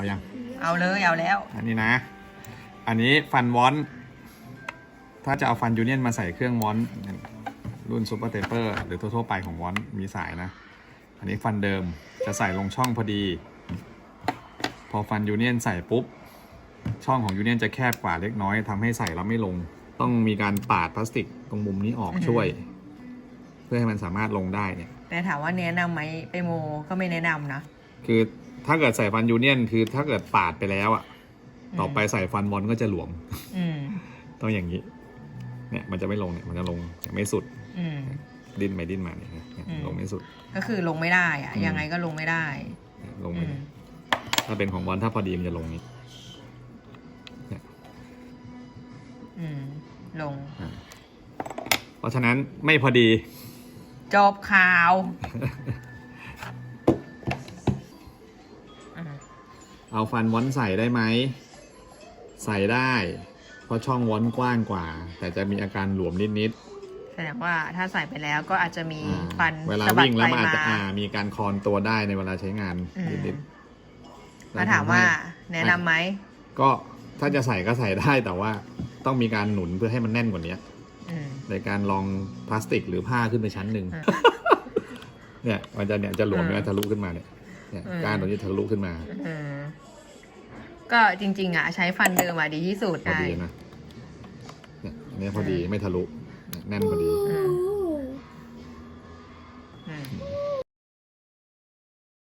เอายัง เอาเลยเอาแล้ว อันนี้นะ อันนี้ฟันวอนถ้าจะเอาฟันยูเนียนมาใส่เครื่องวอนรุ่นซูเปอร์เทเปอร์หรือทั่วๆไปของวอนมีสายนะ อันนี้ฟันเดิมจะใส่ลงช่องพอดี พอฟันยูเนียนใส่ปุ๊บ ช่องของยูเนียนจะแคบกว่าเล็กน้อยทำให้ใส่แล้วไม่ลง ต้องมีการปาดพลาสติกตรงมุมนี้ออกอือฮึช่วย เพื่อให้มันสามารถลงได้เนี่ย แต่ถามว่าแนะนำไหมไปโมก็ไม่แนะนำนะ คือ ถ้าเกิดใส่ฟันยูเนียนคือถ้าเกิดปาดไปแล้วอะต่อไปใส่ฟันวอนก็จะหลวม อืมต้องอย่างนี้ เนี่ย มันจะไม่ลงเนี่ยมันจะลงอย่างไม่สุด อืม ดิ้นไปดิ้นมาเนี่ยเนี่ยอืม ลงไม่สุด ก็คือลงไม่ได้อะอืม ยังไงก็ลงไม่ได้เนี่ยลงอืไปมถ้าเป็นของบอลถ้าพอดีมันจะลงนี้อืม ลงเพราะฉะนั้นไม่พอดี จบข่าว เอาฟันวอนใส่ได้ไหม ใส่ได้ เพราะช่องวอนกว้างกว่า แต่จะมีอาการหลวมนิดแสดงว่าถ้าใส่ไปแล้วก็อาจจะมีๆอ่าฟันเวลาสะบัดวิ่งแล้วไปมันอาจมาจะอ่ามีการคลอนตัวได้ในเวลาใช้งานอืมนิดๆมาถามว่าแนะนำไหมก็ถ้าจะใส่ก็ใส่ได้แต่ว่าต้องมีการหนุนเพื่อให้มันแน่นกว่านี้ อืม ในการลองพลาสติกหรือผ้าขึ้นไปชั้นหนึ่งอืมเนี่ยมันจะเนี่ยจะหลวมอืมเนี่ยทะลุขึ้นมาเนี่ยเนี่ยอืมก้านตรงนี้ทะลุขึ้นมา อืม ก็จริง ๆ อะ ใช้ฟันเดิมอะดีที่สุดพอไดีนะเนี่ยพอดีไม่ทะลุแน่นพอดี